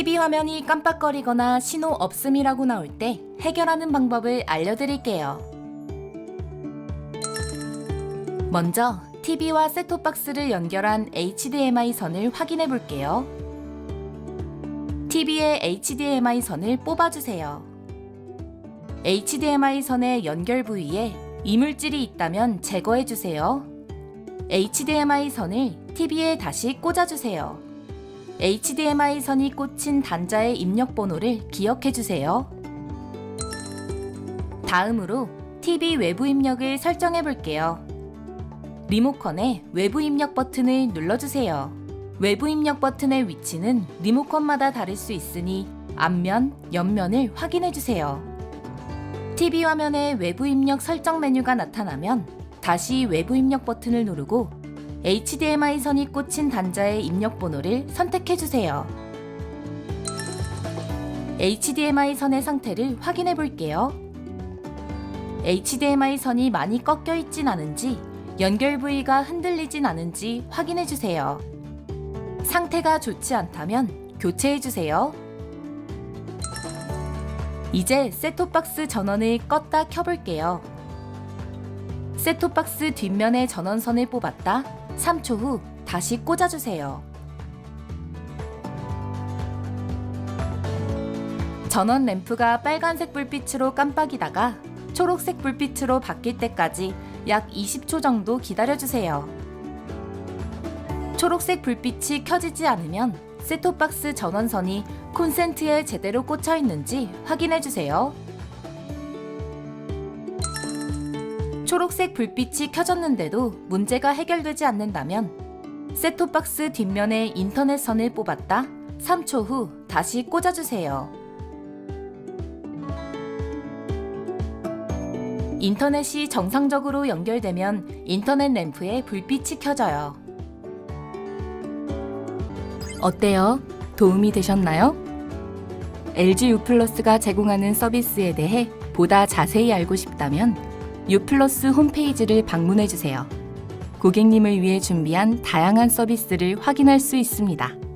TV 화면이 깜빡거리거나 신호 없음이라고 나올 때 해결하는 방법을 알려드릴게요. 먼저 TV와 셋톱박스를 연결한 HDMI 선을 확인해 볼게요. TV의 HDMI 선을 뽑아주세요. HDMI 선의 연결 부위에 이물질이 있다면 제거해 주세요. HDMI 선을 TV에 다시 꽂아주세요. HDMI 선이 꽂힌 단자의 입력 번호를 기억해 주세요. 다음으로 TV 외부 입력을 설정해 볼게요. 리모컨의 외부 입력 버튼을 눌러주세요. 외부 입력 버튼의 위치는 리모컨마다 다를 수 있으니 앞면, 옆면을 확인해 주세요. TV 화면에 외부 입력 설정 메뉴가 나타나면 다시 외부 입력 버튼을 누르고 HDMI 선이 꽂힌 단자의 입력 번호를 선택해 주세요. HDMI 선의 상태를 확인해 볼게요. HDMI 선이 많이 꺾여 있진 않은지 연결 부위가 흔들리진 않은지 확인해 주세요. 상태가 좋지 않다면 교체해 주세요. 이제 셋톱박스 전원을 껐다 켜볼게요. 셋톱박스 뒷면의 전원선을 뽑았다 3초 후 다시 꽂아주세요. 전원 램프가 빨간색 불빛으로 깜빡이다가 초록색 불빛으로 바뀔 때까지 약 20초 정도 기다려주세요. 초록색 불빛이 켜지지 않으면 셋톱박스 전원선이 콘센트에 제대로 꽂혀 있는지 확인해 주세요. 초록색 불빛이 켜졌는데도 문제가 해결되지 않는다면 셋톱박스 뒷면에 인터넷 선을 뽑았다 3초 후 다시 꽂아주세요. 인터넷이 정상적으로 연결되면 인터넷 램프에 불빛이 켜져요. 어때요? 도움이 되셨나요? LG U 플러스가 제공하는 서비스에 대해 보다 자세히 알고 싶다면 U 플러스 홈페이지를 방문해 주세요. 고객님을 위해 준비한 다양한 서비스를 확인할 수 있습니다.